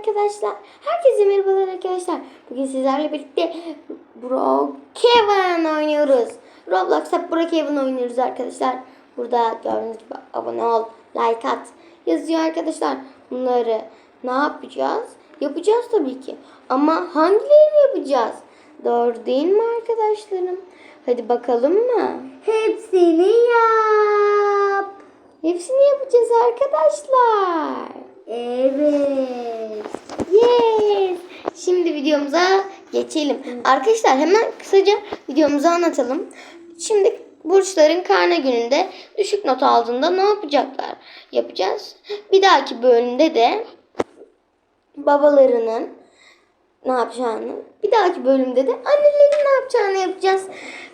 Arkadaşlar, herkese merhabalar arkadaşlar. Bugün sizlerle birlikte Brookhaven oynuyoruz. Roblox'ta Brookhaven oynuyoruz arkadaşlar. Burada gördüğünüz gibi abone ol, like at yazıyor arkadaşlar. Bunları ne yapacağız? Yapacağız tabii ki. Ama hangilerini yapacağız? Doğru değil mi arkadaşlarım? Hadi bakalım mı? Hepsini yap. Hepsini yapacağız arkadaşlar. Evet. Videomuza geçelim. Arkadaşlar hemen kısaca videomuzu anlatalım. Şimdi burçların karne gününde düşük not aldığında ne yapacaklar? Yapacağız. Bir dahaki bölümde de babalarının ne yapacağını, bir dahaki bölümde de annelerin ne yapacağını yapacağız.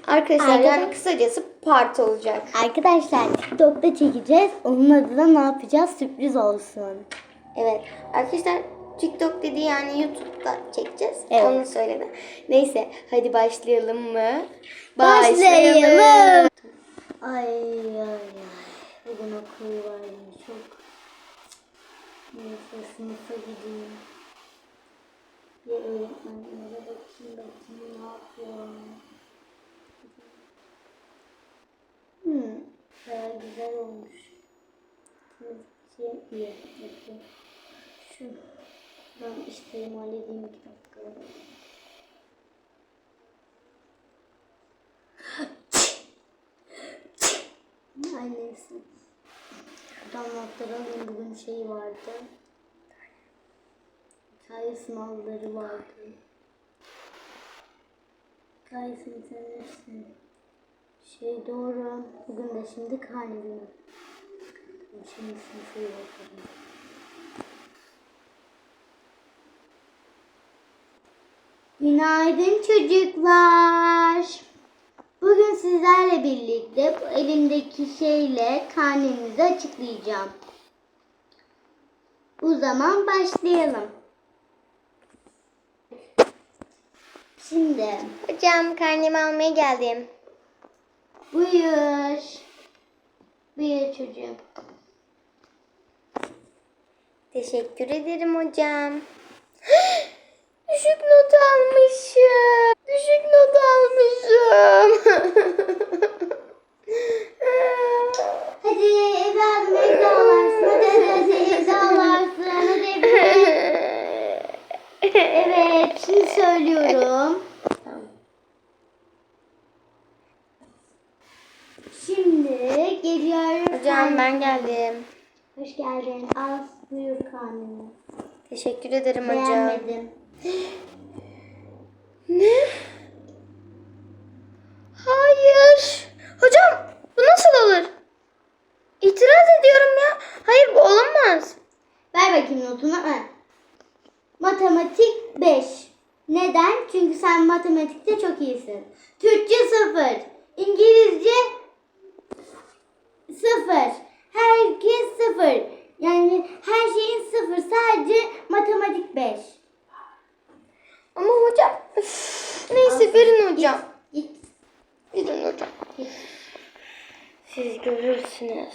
Arkadaşlar Arkadaş- yani kısacası part olacak. Arkadaşlar TikTok'ta çekeceğiz. Onun adına ne yapacağız? Sürpriz olsun. Evet. Arkadaşlar TikTok dedi yani YouTube'da çekeceğiz. Evet. Onu söyledi. Neyse hadi başlayalım mı? Başlayalım. Ay ay ay. Bugün okul var ya çok. Neyse sınıfa gideyim. Bir öğretmenlere bakayım bakayım ne yapıyor. Hmm, baya güzel olmuş. Şey iyi. Şu. Ben işlerimi halledeyim iki dakika. Neyse. Tam notların bugün şey vardı. Hikaye sınavları vardı. Hikayesini tanırsın. Şey doğru. Bugün de şimdi günü. Şimdi sınıfa bakalım. Günaydın çocuklar. Bugün sizlerle birlikte bu elimdeki şeyle karnemizi açıklayacağım. O zaman başlayalım. Şimdi Hocam karnemi almaya geldim. buyur. Buyur çocuğum. Teşekkür ederim hocam. Düşük not almışım. Düşük not almışım. Hadi evladım evde ağlarsın. Hadi evde ağlarsın. Hadi evde. Evet şimdi söylüyorum. Şimdi geliyorum. hocam ben geldim. Hoş geldin. Al buyur karnını. Teşekkür ederim hocam. Beğenmedim. Ne? Hayır. Hocam bu nasıl olur? İtiraz ediyorum ya. Hayır bu olamaz. Ver bakayım notunu. Ha. Matematik 5. Neden? Çünkü sen matematikte çok iyisin. Türkçe 0. İngilizce 0. Herkes 0. Yani her şeyin 0. Sadece matematik 5. Ama hocam üf, neyse verin hocam. Git. Verin hocam. Siz görürsünüz.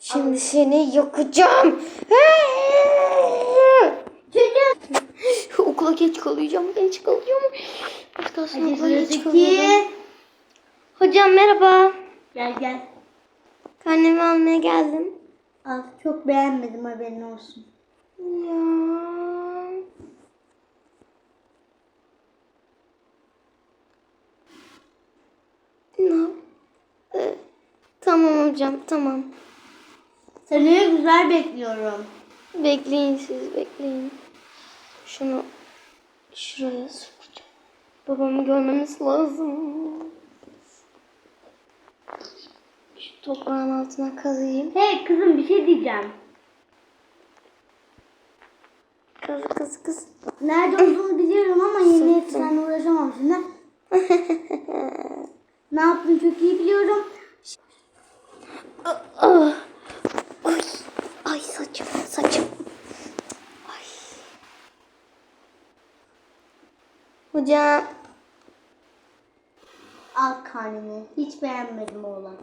Şimdi seni yakacağım. Okula geç kalacağım. Geç kalacağım. Az kalsın okula geç kalacağım. Hocam merhaba. Gel gel. Karnemi almaya geldim. Al. Çok beğenmedim haberin olsun. Ya. Ne? Ee, tamam hocam tamam. Seni güzel bekliyorum. Bekleyin siz bekleyin. Şunu şuraya sokacağım. Babamı görmemiz lazım. Şu toprağın altına kazıyım. Hey kızım bir şey diyeceğim. Kaz kaz kaz. Nerede olduğunu biliyorum ama yine Sırtım. seninle uğraşamam şimdi. ne yaptın çok iyi biliyorum. Ay. Ay saçım saçım. Ay. Hocam Al karnını. Hiç beğenmedim oğlan.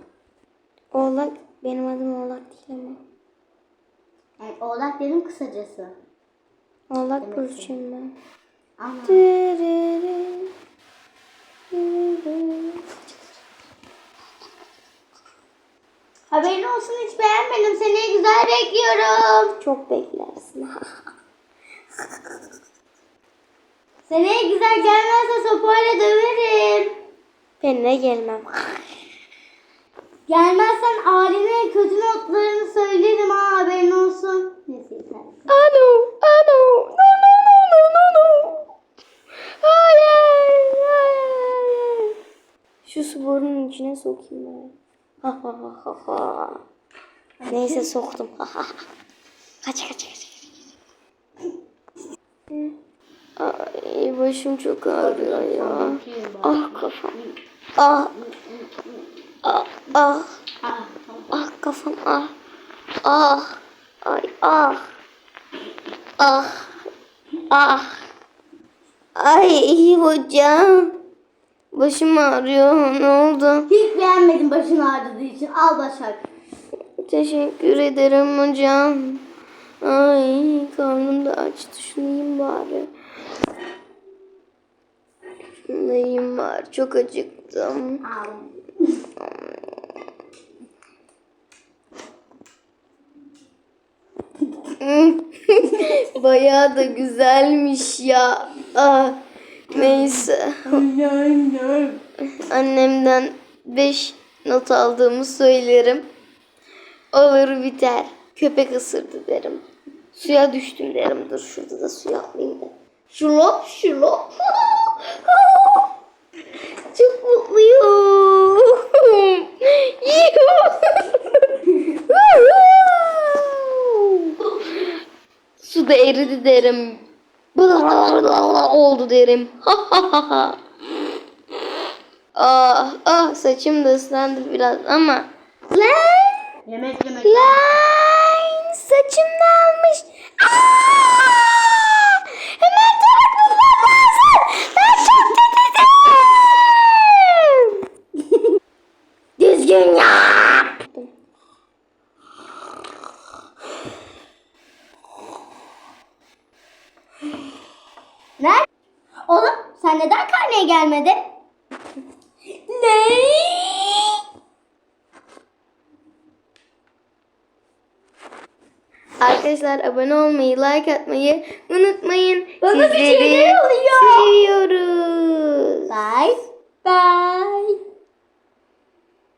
Oğlak benim adım Oğlak değil ama. Yani oğlak dedim kısacası. Oğlak burcuyum ben. Ama haberin olsun hiç beğenmedim. Seni güzel bekliyorum. Çok beklersin. Seneye güzel gelmezse sopayla döverim. ben de gelmem. Gelmezsen ailene kötü notlarını söylerim ha haberin olsun. Neyse. Alo, alo, no, no, no, no, no, no. Hayır, hayır. Şu su borunun içine sokayım ben. Neyse soktum. Kaç kaç kaç. Ay başım çok ağrıyor ya. Ah kafam. Ah. Ah ah. Ah kafam ah. Ah. Ay ah. Ah. Ah. Ay iyi hocam. Başım ağrıyor. Ne oldu? Beğenmedim başın ağrıdığı için. Al Başak. Teşekkür ederim hocam. Ay karnım da açtı. Şunu yiyeyim bari. Şunu yiyeyim bari. Çok acıktım. Al. Bayağı da güzelmiş ya. Ah, neyse. Annemden 5 not aldığımı söylerim. Olur biter. Köpek ısırdı derim. Suya düştüm derim. Dur şurada da suya atlayayım da. Şulop şulop. Çok mutluyum. Su da eridi derim. Oldu derim. Ah ah saçım da ıslandı biraz ama. Lan Yemek yemek. lan saçım da almış. Aa! Hemen tarafından lazım. Ben çok titizim. Düzgün yap. Ne? Oğlum sen neden karneye gelmedin? Ne? Arkadaşlar abone olmayı, like atmayı unutmayın. Bana bir Sizleri şeyler oluyor. seviyoruz. Bye. Bye.